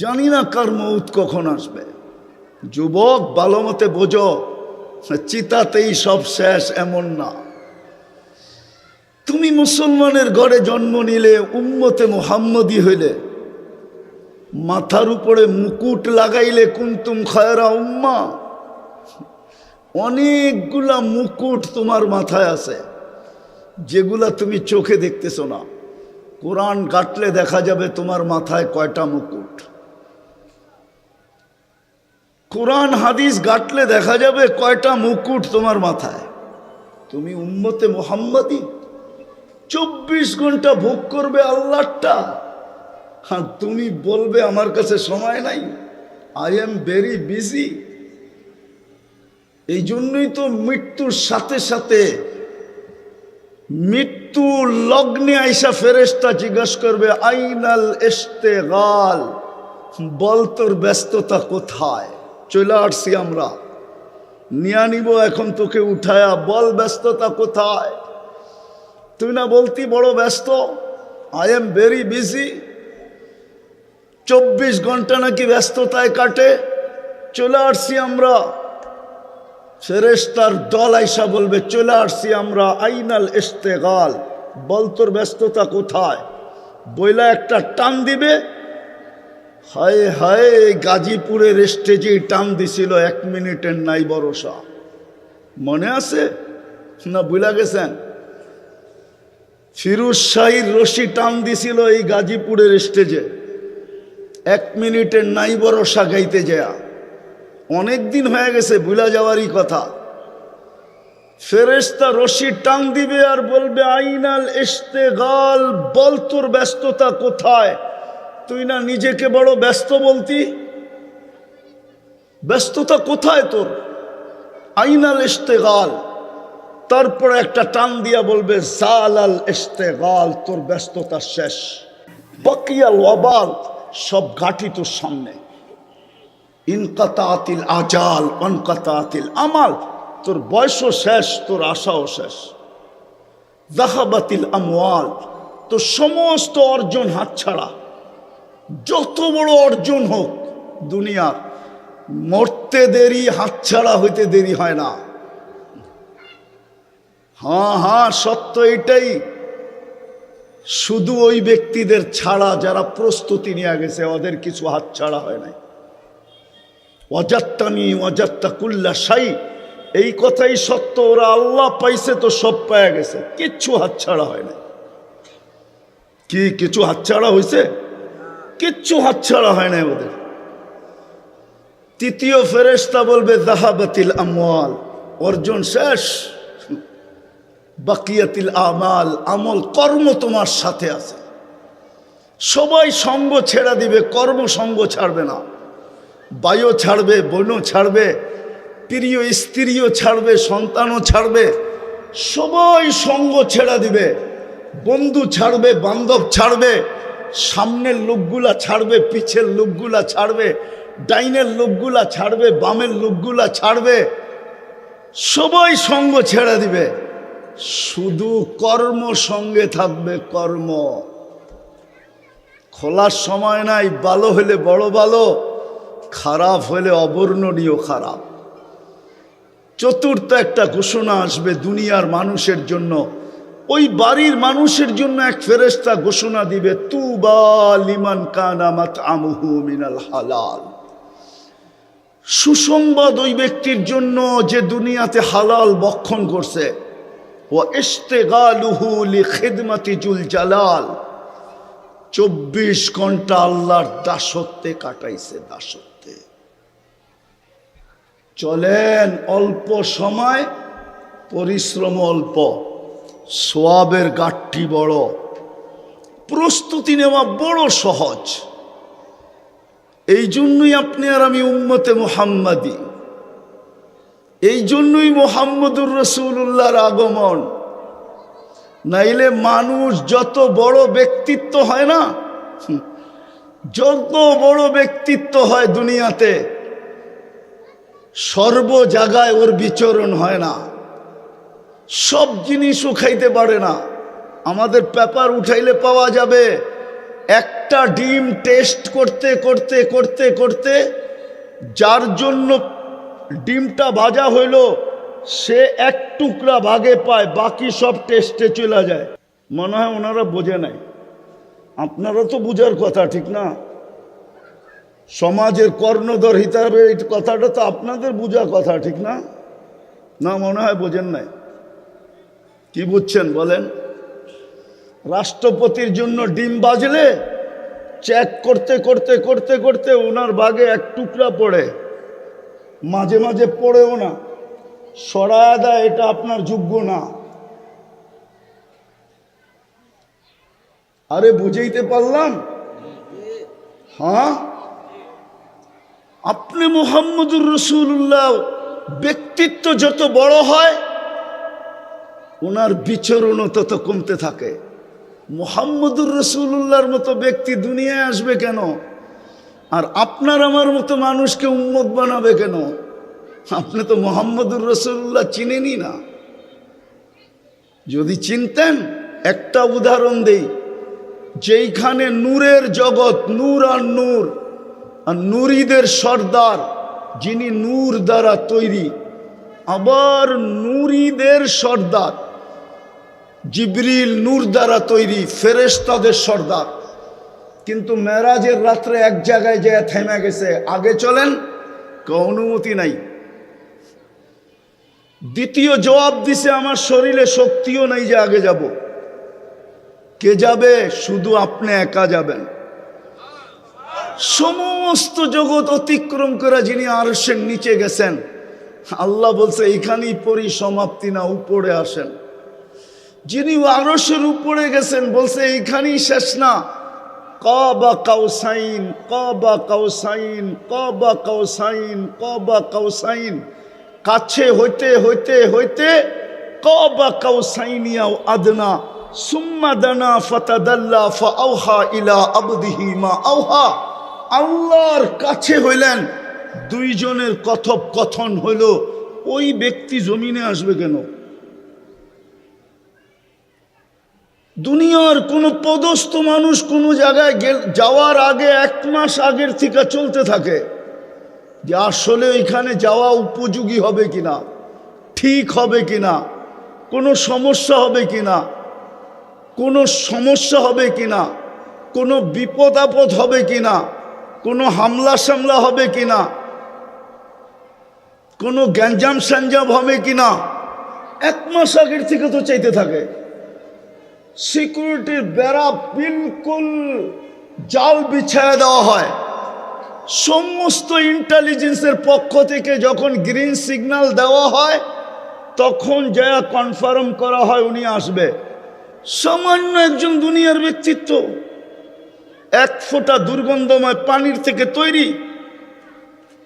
জানি না কার মৌত কখন আসবে। যুবক, ভালো মতে বোঝো, চিতাতেই সব শেষ এমন না। তুমি মুসলমানের ঘরে জন্ম নিলে, উম্মতে মোহাম্মদী হইলে, মাথার উপরে মুকুট লাগাইলে কুন্তুম খায়রা উম্মা। অনেকগুলা মুকুট তোমার মাথায় আছে, যেগুলা তুমি চোখে দেখতেছো না। কোরআন কাটলে দেখা যাবে তোমার মাথায় কয়টা মুকুট। কোরআন হাদিস গাটলে দেখা যাবে কয়টা মুকুট তোমার মাথায়। তুমি উম্মতে মোহাম্মদী। চব্বিশ ঘণ্টা ভোগ করবে আল্লাহটা। আর তুমি বলবে, আমার কাছে সময় নাই। আই এম ভেরি বিজি এই জন্যই তো মৃত্যুর সাথে সাথে মৃত্যু লগ্নে আইসা ফেরেস্তা জিজ্ঞাসা করবে, আইনাল এস্তে গাল বল তোর ব্যস্ততা কোথায়? চলে আসছি আমরা। নিয়া নিব এখন তোকে উঠায়া। বল ব্যস্ততা কোথায়? তুই না বলতি বড় ব্যস্ত? আই এম ভেরি বিজি চব্বিশ ঘণ্টা নাকি ব্যস্ততায় কাটে। চলে আসছি আমরা। ফেরেস্তার দল আইসা বলবে, চলে আসছি আমরা আইনাল ইস্তেগাল বল তোর ব্যস্ততা কোথায়? বইলা একটা টান দিবে। হায় হায় গাজীপুরের স্টেজে টান দিছিল এক মিনিটের নাই ভরসা। মনে আছে? না বুঝলা গেছেন? ফিরুজ শাহির রশি টান দিছিল এই গাজীপুরের স্টেজে এক মিনিটের নাই ভরসা গাইতে যায়। অনেক দিন হয়ে গেছে ভুলা যাওয়ারই কথা। ফেরেস্তা রশি টান দিবে আর বলবে, আইনাল ইস্তেগাল বল তোর ব্যস্ততা কোথায়? তুই না নিজেকে বড় ব্যস্ত বলতি? ব্যস্ততা কোথায় তোর? আইনাল ইস্তেগাল তারপরে একটা টান দিয়া বলবে জাল আল ইস্তেগাল তোর ব্যস্ততা শেষ। বকিয়াল ওয়াবাল সব ঘাটি তোর সামনে। ইনকাতাতিল আজাল অনকাতাতিল আমাল, তোর বয়সও শেষ, তোর আশাও শেষ। জাহাবাতিল আমওয়াল, তোর সমস্ত অর্জন হাতছাড়া। যত বড় অর্জন হোক, দুনিয়ার মরতে দেরি, হাতছাড়া হইতে দেরি হয় না। হ্যাঁ হ্যাঁ সত্য এটাই। শুধু ওই ব্যক্তিদের ছাড়া যারা প্রস্তুতি নিয়ে গেছে, ওদের কিছু হাতছাড়া হয় নাই। অজাত্তানি অজাত্তা কুল্লা সাই এই কথাই সত্য, ওরা আল্লাহ পাইছে তো সব পায়া গেছে, কিচ্ছু হাতছাড়া হয় না কি, কিছু হাতছাড়া হয়েছে কিচ্ছু হাতছাড়া হয় না ওদের। তৃতীয় ফেরেস্তা বলবে দাহাবাতিল আমল অর্জন শেষ। বাকিয়াতিল আমাল, আমল কর্ম তোমার সাথে আছে। সবাই সঙ্গ ছেড়া দিবে, কর্ম সঙ্গ ছাড়বে না। বায়ু ছাড়বে বোনও ছাড়বে, প্রিয় স্ত্রীও ছাড়বে, সন্তানও ছাড়বে। সবাই সঙ্গ ছেড়া দিবে। বন্ধু ছাড়বে, বান্ধব ছাড়বে। সামনের লোকগুলা ছাড়বে, পিছের লোকগুলা ছাড়বে, ডাইনের লোকগুলা ছাড়বে, বামের লোকগুলা ছাড়বে, সবাই সঙ্গ ছেড়ে দিবে। শুধু কর্ম সঙ্গে থাকবে কর্ম। খোলার সময় নাই, ভালো হলে বড় ভালো, খারাপ হলে অবর্ণনীয় খারাপ। চতুর্থ একটা ঘোষণা আসবে দুনিয়ার মানুষের জন্য। ওই বাড়ির মানুষের জন্য এক ফেরেস্তা ঘোষণা দিবে তু লিমান কানামাত আমহু মিনাল হালাল। সুসংবাদ ওই ব্যক্তির জন্য যে দুনিয়াতে হালাল বক্ষণ করছে। ও ইস্তেগালুহু লি খিদমাতি জুল জালাল। চব্বিশ ঘণ্টা আল্লাহর দাসত্বে কাটাইছে দাসত্বে। চলেন অল্প সময়, পরিশ্রম অল্প। সোয়াবের গাঠটি বড়। প্রস্তুতি নেওয়া বড় সহজ। এই জন্যই আপনি আর আমি উম্মতে মোহাম্মদী। এই জন্যই মোহাম্মদুর রসুল্লাহর আগমন। নাইলে মানুষ যত বড় ব্যক্তিত্ব হয় না, যত বড় ব্যক্তিত্ব হয় দুনিয়াতে, সর্ব জায়গায় ওর বিচরণ হয় না। সব জিনিসও খাইতে পারে না। আমাদের পেপার উঠাইলে পাওয়া যাবে, একটা ডিম টেস্ট করতে করতে করতে করতে যার জন্য ডিমটা ভাজা হইল, সে এক টুকরা ভাগে পায়, বাকি সব টেস্টে চলে যায়। মনে হয় ওনারা বোঝে নাই। আপনারা তো বুঝার কথা, ঠিক না? সমাজের কর্ণধর হিসাবে এই কথাটা তো আপনাদের বোঝা কথা, ঠিক না? না, মনে হয় বোঝেন নাই। কি বুঝছেন বলেন? রাষ্ট্রপতির জন্য ডিম বাজলে চেক করতে করতে করতে করতে ওনার বাগে এক টুকরা পড়ে। মাঝে মাঝে পড়েও না। সরায় দেয়, এটা আপনার যোগ্য না। আরে বুঝাইতে পারলাম? হ্যাঁ? আপনি মোহাম্মদুর রসুল্লাহ ব্যক্তিত্ব যত বড় হয় ওনার বিচরণও তত কমতে থাকে। মোহাম্মদুর রসুল্লাহর মতো ব্যক্তি দুনিয়ায় আসবে কেন? আর আপনার আমার মতো মানুষকে উন্মত বানাবে কেন? আপনি তো মোহাম্মদুর রসুল্লাহ চিনেনি না। যদি চিনতেন, একটা উদাহরণ দেই। যেইখানে নূরের জগৎ নূর আর নূর, আর নুরিদের সর্দার, যিনি নূর দ্বারা তৈরি আবার নুরিদের সর্দার। জিবরিল নূর দ্বারা তৈরি ফেরেশতাদের সর্দার। কিন্তু মেরাজের রাত্রে এক জায়গায় যে থেমে গেছে। আগে চলেন অনুমতি নাই। দ্বিতীয় জবাব দিছে, আমার শরীরে শক্তিও নাই যে আগে যাব। কে যাবে? শুধু আপনি একা যাবেন। সমস্ত জগৎ অতিক্রম করে যিনি আরসের নিচে গেছেন আল্লাহ বলছে, এইখানেই পরিসমাপ্তি না, উপরে আসেন। যিনি আরসের উপরে গেছেন, বলছে, এইখানেই শেষ না। কবা কাউসাইন কবা কাউসাইন কবা কাউসাইন কবা কাউসাইন। কাছে হইতে হইতে হইতে কবা কাউসাইনিয়াও আদনা। সুম্মা দানা ফাতাদাল্লা ফাআওহা ইলা আবদিহি মা আওহা। আল্লাহর কাছে হইলেন দুইজনের কথোপকথন হইল, ওই ব্যক্তি জমিনে আসবে কেন? দুনিয়ার কোনো পদস্থ মানুষ কোনো জায়গায় যাওয়ার আগে এক মাস আগের থেকে চলতে থাকে যে আসলে ওইখানে যাওয়া উপযোগী হবে কিনা, ঠিক হবে কিনা, কোনো সমস্যা হবে কিনা, কোনো সমস্যা হবে কিনা, কোনো বিপদ আপদ হবে কিনা, কোনো হামলা সামলা হবে কিনা কোনো গ্যাঞ্জাম স্যাঞ্জাম হবে কি না? এক মাস আগের থেকে তো চাইতে থাকে। সিকিউরিটির বেড়া বিলকুল জাল বিছায়া দেওয়া হয়। সমস্ত ইন্টেলিজেন্সের পক্ষ থেকে যখন গ্রিন সিগন্যাল দেওয়া হয়, তখন যা কনফার্ম করা হয় উনি আসবে। সামান্য একজন দুনিয়ার ব্যক্তিত্ব। এক ফোঁটা দুর্গন্ধময় পানির থেকে তৈরি